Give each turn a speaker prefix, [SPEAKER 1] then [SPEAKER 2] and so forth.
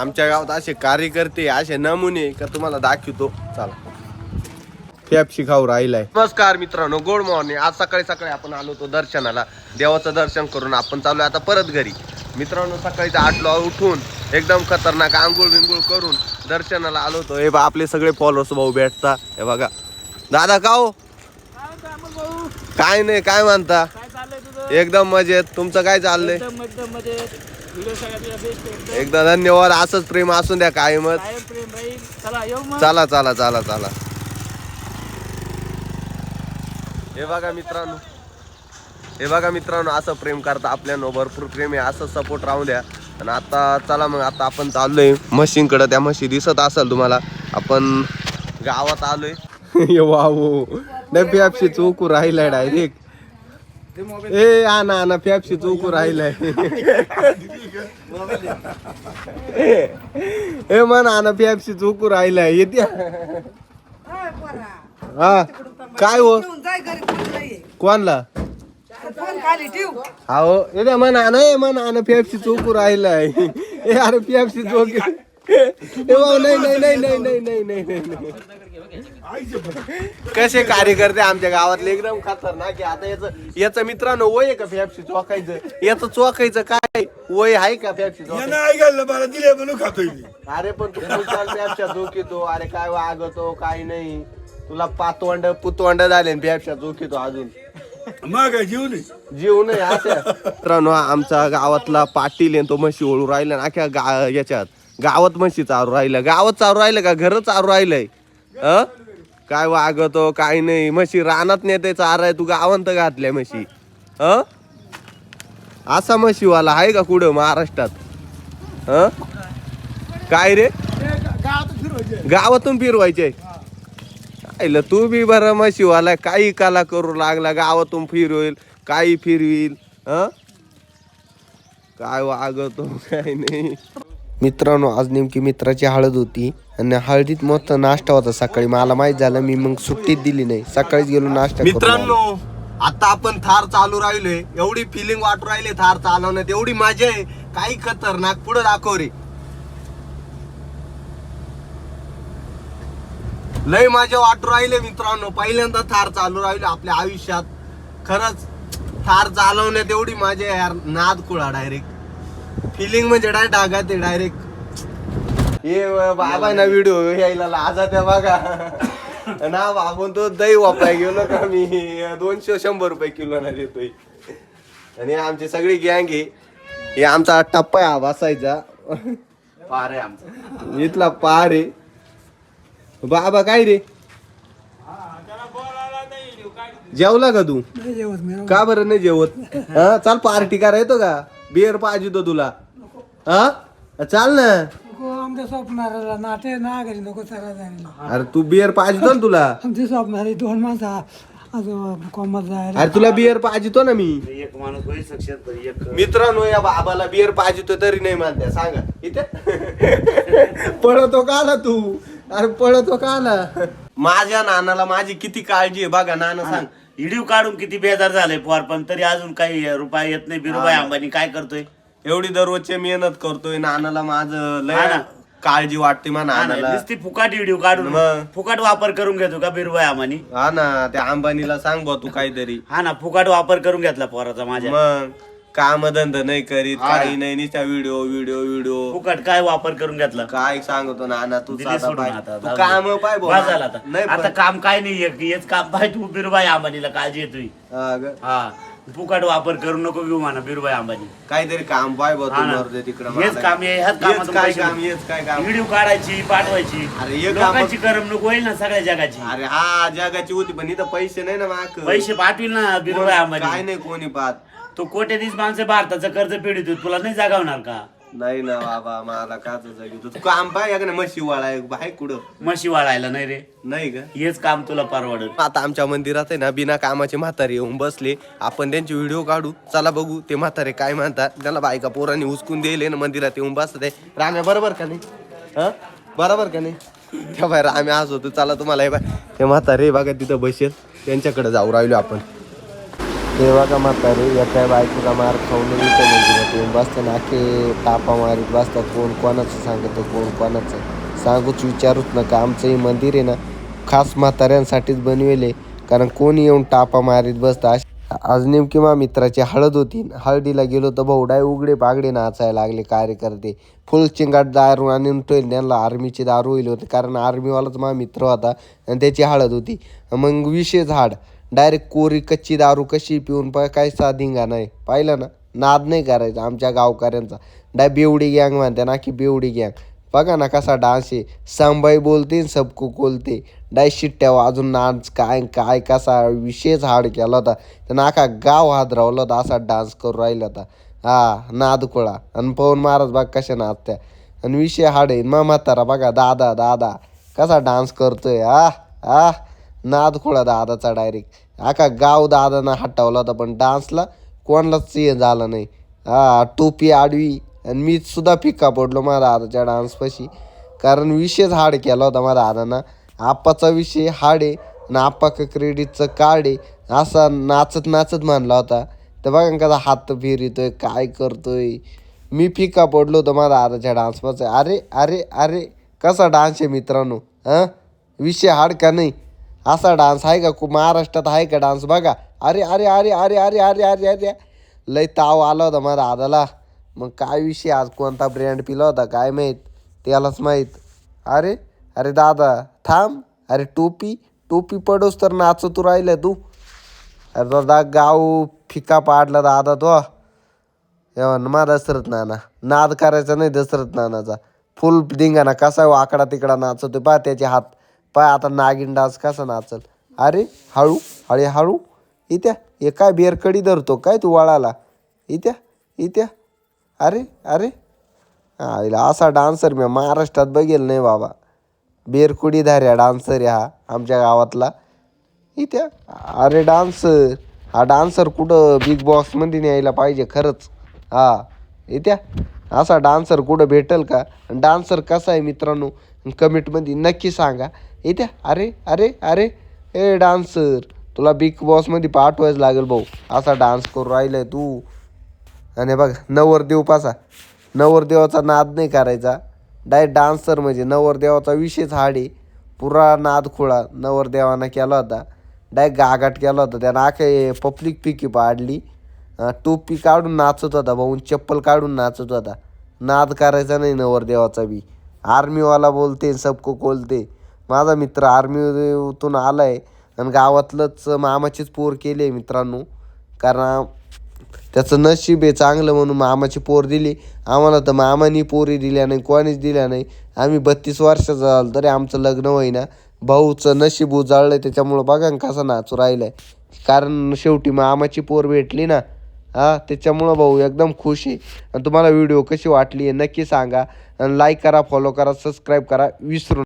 [SPEAKER 1] आमच्या गावात असे कार्यकर्ते असे नमुने का तुम्हाला दाखवतो. चला. फॅपशी खाऊ राहिलाय. नमस्कार मित्रांनो गुड मॉर्निंग आज सकाळी सकाळी आपण आलो होतो दर्शनाला. देवाचं दर्शन करून आपण चालू आता परत घरी. मित्रांनो सकाळी आठला उठून एकदम खतरनाक आंघोळ बिंगोळ करून दर्शनाला आलो होतो. हे बा आपले सगळे फॉलोअर्स भाऊ भेटता. हे बघा. दादा का हो? काय नाही काय
[SPEAKER 2] तुझं?
[SPEAKER 1] एकदम मजेत. तुमचं काय चाललंय? एकदा धन्यवाद असंच प्रेम असून द्या
[SPEAKER 2] प्रेम राहील. चला येऊ मग.
[SPEAKER 1] चला चला चला चला. हे बघा मित्रांनो. हे बघा मित्रांनो असं प्रेम करता आपल्यानं भरपूर प्रेम आहे असं सपोर्ट राहू द्या. आणि आता चला मग आता आपण चाललोय. म्हशींकडं त्या म्हशी दिसत असेल तुम्हाला. आपण गावात आलोय. वाहो नाही पॅपशी चौकू राहिलाय डायरेक्ट ए आणा आणा पॅपशी चौकू राहिलाय. हे मन अनपी आपशी चोकू राहिला येते. हा. काय हो? कोणला?
[SPEAKER 3] हा
[SPEAKER 1] हो. येते मन आण मन अनपी आपशी चोकू राहिलाय. हे अरे पी आपशी चोक नाही नाही नाही नाही नाही नाही नाही नाही नाही. कसे कार्यकर्ते आमच्या गावातले? एकदम खतरनाक आहे. आता याचं याचं मित्रांनो वय आहे का फॅपशी चोकायचं याचं चोकायचं काय? वय आहे का फॅपशी चोकायचं
[SPEAKER 4] यांना ऐकायला मला दिले म्हणून खातोय मी.
[SPEAKER 1] अरे पण तू खुशाल पॅपशा झोकितो अरे काय वागतो काय नाही. तुला पातवंड पुतवंड झाले पॅपशा झोकितो अजून.
[SPEAKER 4] मग काय जीव नाही.
[SPEAKER 1] जीव नाही असं मित्रांनो आमचा गावातला पाटील आहे तो म्हशी ओळू राहिला ना अख्या गा याच्यात. गावात म्हशी चारू राहिलं गावात चारू राहिलं का? घर चारू राहिलंय. अ? काय वागतो काय नाही. म्हशी रानात नेते चाराय तू गावांत घातल्या म्हशी. अ? असा म्हशीवाला आहे का कुठं महाराष्ट्रात? अ? काय रे? गावातून फिरवायचे. आईला तू बी बरं म्हशीवाला काही कला करू लागला गावातून फिरवेल काही फिरवील. हं काय वागतो काय नाही. मित्रांनो आज नेमकी मित्राची हळद होती आणि हळदीत मस्त नाश्ता होता सकाळी. मला माहीत झालं मी मग सुट्टीत दिली नाही. सकाळीच गेलो नाश्ता मित्रांनो आता आपण थार चालू राहिलोय. एवढी फिलिंग वाटू राहिली थार चालवण्यात. एवढी मजा आहे. काही खतरनाक पुढे दाखव रे. लय माझ्या वाटू राहिले मित्रांनो. पहिल्यांदा थार चालू राहिले आपल्या आयुष्यात. खरंच थार चालवण्यात एवढी माझ्या यार. नाद कुळा डायरेक्ट फिलिंग म्हणजे डायरेक्ट डागात डायरेक्ट ये बाबा ना व्हिडिओ यायला लाजा त्या बघा. ना आपण तो दही वापराय गेलो का मी? दोनशे शंभर रुपये किलो ना देतोय. आणि आमची सगळी गँग आहे. हे आमचा टप्पा आहे हा बसायचा.
[SPEAKER 5] पार आहे आमचं.
[SPEAKER 1] इथला पार आहे. बाबा काय रे? जेवला का तू?
[SPEAKER 3] नाही जेवत मी
[SPEAKER 1] का बरं नाही जेवत? हा चाल पार्टी करा येतो का? बिअर पाहिजे तो तुला. हा? चाल ना.
[SPEAKER 3] नको आमच्या स्वप्नाला नाटे ना घरी नको जायला
[SPEAKER 1] अरे तू बिअर पाहिजे ना तुला?
[SPEAKER 3] आमच्या स्वप्नाला दोन माणसं अजून कोमत जायला.
[SPEAKER 1] अरे तुला बिअर पाहिजे ना मी.
[SPEAKER 5] एक माणूस होईल सक्षम तर एक
[SPEAKER 1] मित्रांनो या बाबाला बिअर पाहिजे तरी नाही म्हणते. सांगा. इथे. पळतो का आला तू? अरे पळतो का आला? माझ्या नानाला माझी किती काळजी आहे बघा नाना सांग.
[SPEAKER 5] व्हिडिओ काढून किती बेजार झाले पोर पण तरी अजून काही रुपया येत नाही. बिरुबाई अंबानी काय करतोय?
[SPEAKER 1] एवढी दररोजची मेहनत करतोय नानाला माझं लय. काळजी वाटते मा नानाला
[SPEAKER 5] नुसती फुकाट व्हिडिओ काढून
[SPEAKER 1] मग.
[SPEAKER 5] फुकाट वापर करून घेतो का बिरुबाई अंबानी
[SPEAKER 1] हा ना त्या अंबानीला सांग बा तू काहीतरी
[SPEAKER 5] हा ना फुकाट वापर करून घेतला पोराचा माझ्या
[SPEAKER 1] मग काम धंदा नाही करीत
[SPEAKER 5] हा.
[SPEAKER 1] काही नाही नुसत्या व्हिडिओ व्हिडिओ व्हिडिओ
[SPEAKER 5] फुकाट काय वापर करून घेतला
[SPEAKER 1] काय सांगतो नाना तू
[SPEAKER 5] दिली
[SPEAKER 1] साधा
[SPEAKER 5] सोडून
[SPEAKER 1] पाय
[SPEAKER 5] आता,
[SPEAKER 1] तू
[SPEAKER 5] जाऊ दे.
[SPEAKER 1] काम पाय.
[SPEAKER 5] बस झालं आता
[SPEAKER 1] नाही
[SPEAKER 5] आता
[SPEAKER 1] पण-
[SPEAKER 5] काम काय नाही एक- हेच काम पाय तू बिरुबाई अंबानीला काळजी येतोय
[SPEAKER 1] हा ग.
[SPEAKER 5] हा फुकाट वापर करू नको घेऊ म्हणा बिरुबाई अंबानी.
[SPEAKER 1] काहीतरी काम पाय
[SPEAKER 5] हा ना.
[SPEAKER 1] तिकडे
[SPEAKER 5] हेच काम आहे, ह्याच कामातून
[SPEAKER 1] काय
[SPEAKER 5] पैसे
[SPEAKER 1] काम
[SPEAKER 5] भेटतात.
[SPEAKER 1] हेच काय काम?
[SPEAKER 5] व्हिडिओ काढायची पाठवायची.
[SPEAKER 1] अरे हे काम-
[SPEAKER 5] लोकांची करमणूक होईल ना सगळ्या जगाची.
[SPEAKER 1] अरे हा जगाची होती पण इथं पैसे नाही ना माक
[SPEAKER 5] पैसे पाठवील ना बिरुबाई
[SPEAKER 1] काय
[SPEAKER 5] अंबानी.
[SPEAKER 1] नाही कोणी पाहत.
[SPEAKER 5] तो कोट्याधीश माणसं भारताचं कर्ज फेडित तुला नाही जागावणार का?
[SPEAKER 1] नाही ना बाबा मला काच जागी तू काम पाय का म्हशी वाळाय बाय कुठं?
[SPEAKER 5] म्हशी वाळायला नाही रे.
[SPEAKER 1] नाही का?
[SPEAKER 5] हेच काम तुला परवडल
[SPEAKER 1] आता आमच्या मंदिरात आहे ना बिना कामाचे म्हातारे येऊन बसले. आपण त्यांचे व्हिडिओ काढू. चला बघू ते म्हातारे काय म्हणतात. त्याला बायका पोरांनी उचकून दिले ना मंदिरात येऊन बसत आहे. राम्या बरोबर का नाही? हा? बरोबर का नाही? त्या बाहेर आम्ही आज होतो. चला तुम्हाला हे बाय ते म्हातारे बघा तिथं बसेल. त्यांच्याकडे जाऊ राहिलो आपण. ते बघा म्हातारे एका बायकोचा मार खाऊन इथं म्हणजे येऊन बसताना अखे तापा मारीत बसतात कोण कोणाचं सांगतं कोण कोणाचं? सांगूच विचारूच नका आमचं हे मंदिर आहे ना खास म्हाताऱ्यांसाठीच बनवेले कारण कोण येऊन टापा मारीत बसतं अश- आज नेमकी मा मित्राची हळद होती हळदीला गेलो तर भाऊ डाय उघडे बागडे नाचायला लागले कार्यकर्ते. फुल चिंगाट दारू आणून ठेवली त्यांना आर्मीची दारू होईल होती कारण आर्मीवालाच मा मित्र होता आणि त्याची हळद होती. मग विषय झाड डायरेक्ट कोरी कच्ची दारू कशी पिऊन पाय काय साधिंगा नाही. पाहिलं ना? नाद नाही करायचा आमच्या गावकऱ्यांचा. डाय बेवडी गँग म्हणते ना की बेवडी गँग बघा ना कसा डान्स आहे. सांबाई बोलते सबको बोलते डाय शिट्ट्या वाजून नाच काय काय कसा विशेष हाड केला होता. त्यानं आखा गाव हादरावला होता असा डान्स करू राहिला होता. हा नादकुळा आणि पवन महाराज बघ कशा नाचत्या. आणि विषय हाड आहे. मग म्हातारा बघा दादा दादा. कसा डान्स करतोय. आ आ. नाद नादखोळा दादाचा डायरेक्ट आका गाव दादानं हटवला होता पण डान्सला कोणालाच हे झालं नाही. हा टोपी आडवी आणि मी सुद्धा फिक्का पडलो माझ्या दादाच्या डान्सपाशी कारण विषयच हाड केला होता माझ्या दादानं. आप्पाचा विषय हाड आहे आणि आप्पा क्रेडिटचं कार्ड आहे. असा नाचत नाचत मानला होता. तर बघा कसा हात फिरितोय काय करतोय. मी फिका पडलो होतो माझ्या दादाच्या डान्सपासून अरे अरे अरे कसा डान्स आहे मित्रांनो हां? विषय हाड का नाही? असा डान्स आहे का? खूप महाराष्ट्रात आहे का डान्स? बघा. अरे अरे अरे अरे अरे अरे अरे अरे लय ताव आला होता माझ्या दादाला. मग काय विषय आज? कोणता ब्रँड पिला होता? काय माहीत? त्यालाच माहीत. अरे अरे दादा थांब. अरे टोपी टोपी पडोस तर नाचतू राहिलं तू. अरे दादा गाव फिका पाडला दादा तो. मा दशरथ नाना. नाद करायचा नाही दसरत नानाचा. फुल धिंगाणा कसा वाकडा तिकडा नाचतो पा त्याचे हात. पाय आता नागिन डान्स कसा नाचल? अरे हळू हळे हळू. इत्या हे काय बेरकडी धरतो काय तू वळाला? इत्या इत्या. अरे अरे. हा असा डान्सर मी महाराष्ट्रात बघेल नाही बाबा. बेरकुडी धाऱ्या डान्सर हा आमच्या गावातला. इथे अरे डान्सर. हा डान्सर कुठं बिग बॉक्समध्ये न्यायला पाहिजे खरंच. हा इत्या. असा डान्सर कुठं भेटेल का? डान्सर कसा आहे मित्रांनो? कमेंटमध्ये नक्की सांगा. इथे अरे अरे अरे. ए डान्सर तुला बिग बॉसमध्ये पाठवायच लागेल भाऊ. असा डान्स करू राहिलाय तू. आणि बघ नवरदेव पासा. नवरदेवाचा नाद नाही करायचा. डायरेक्ट डान्सर म्हणजे नवरदेवाचा विषयच हाड आहे. पुरा नाद खुळा नवरदेवानं केला होता. डायरेक्ट गागाट केला होता. त्यानं आखे पब्लिक पिकी पाडली. टोपी काढून नाचत होता भाऊन चप्पल काढून नाचत होता. नाद करायचा नाही नवरदेवाचा बी. आर्मीवाला बोलते सबको बोलते माझा मित्र आर्मीतून आला आहे आणि गावातलंच मामाचीच पोर केली मित्रांनो. कारण त्याचं नशीब आहे चांगलं म्हणून मामाची पोर दिली. आम्हाला तर मामानी पोरी दिल्या नाही कोणीच दिल्या नाही. आम्ही बत्तीस वर्षाचं झालं तरी आमचं लग्न होईना. भाऊचं नशीब उजाळलंय त्याच्यामुळं बघा ना कसं नाचू आहे कारण शेवटी मामाची पोर भेटली ना हां त्याच्यामुळं भाऊ एकदम खुश आहे. आणि तुम्हाला व्हिडिओ कशी वाटली आहे नक्की सांगा. आणि लाईक करा फॉलो करा सबस्क्राईब करा. विसरू